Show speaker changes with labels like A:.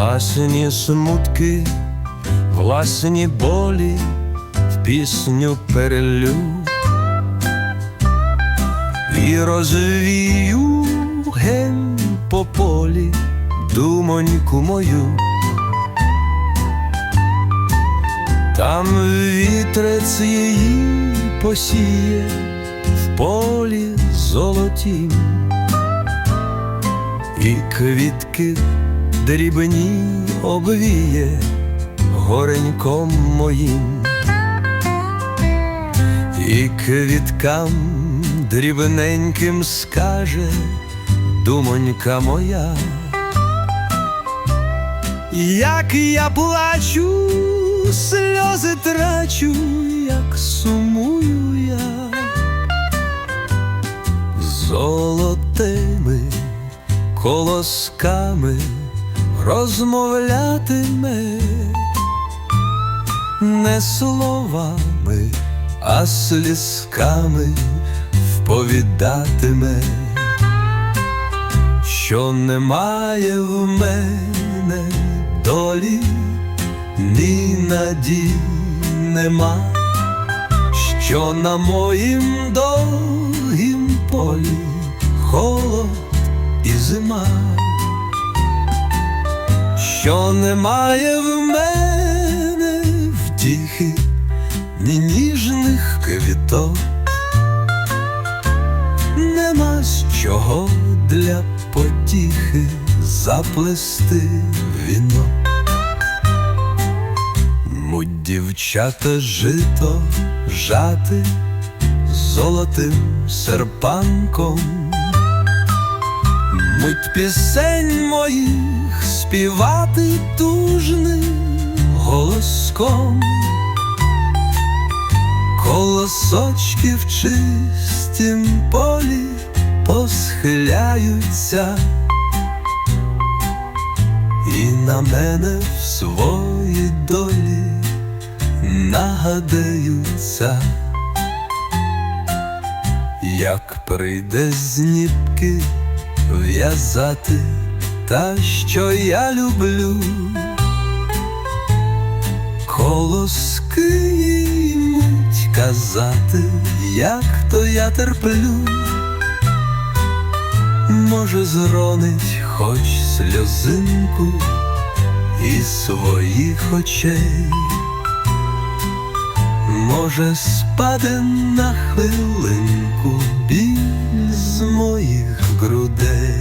A: власні смутки, власні болі в пісню перелю і розвію ген по полі думоньку мою. Там вітрець її посіє в полі золотім, і квітки дрібні обвіє гореньком моїм, і квіткам дрібненьким скаже думонька моя. Як я плачу, сльози трачу, як сумую я золотими колосками розмовлятиме не словами, а слізками вповідатиме що немає в мене долі, ні надій нема, що на моїм довгім полі холод і зима, що немає в мене втіхи, ні ніжних квіток нема з чого для потіхи заплести віно. Муть дівчата жито жати золотим серпанком, мить пісень моїх співати тужним голоском. Колосочки в чистім полі посхиляються. І на мене в своїй долі нагадаються, як прийде з нітки в'язати та, що я люблю. Колоски ймуть казати, як то я терплю, може, зронить хоч сльозинку із своїх очей, може, спаде на хвилинку біль з моїх грудей.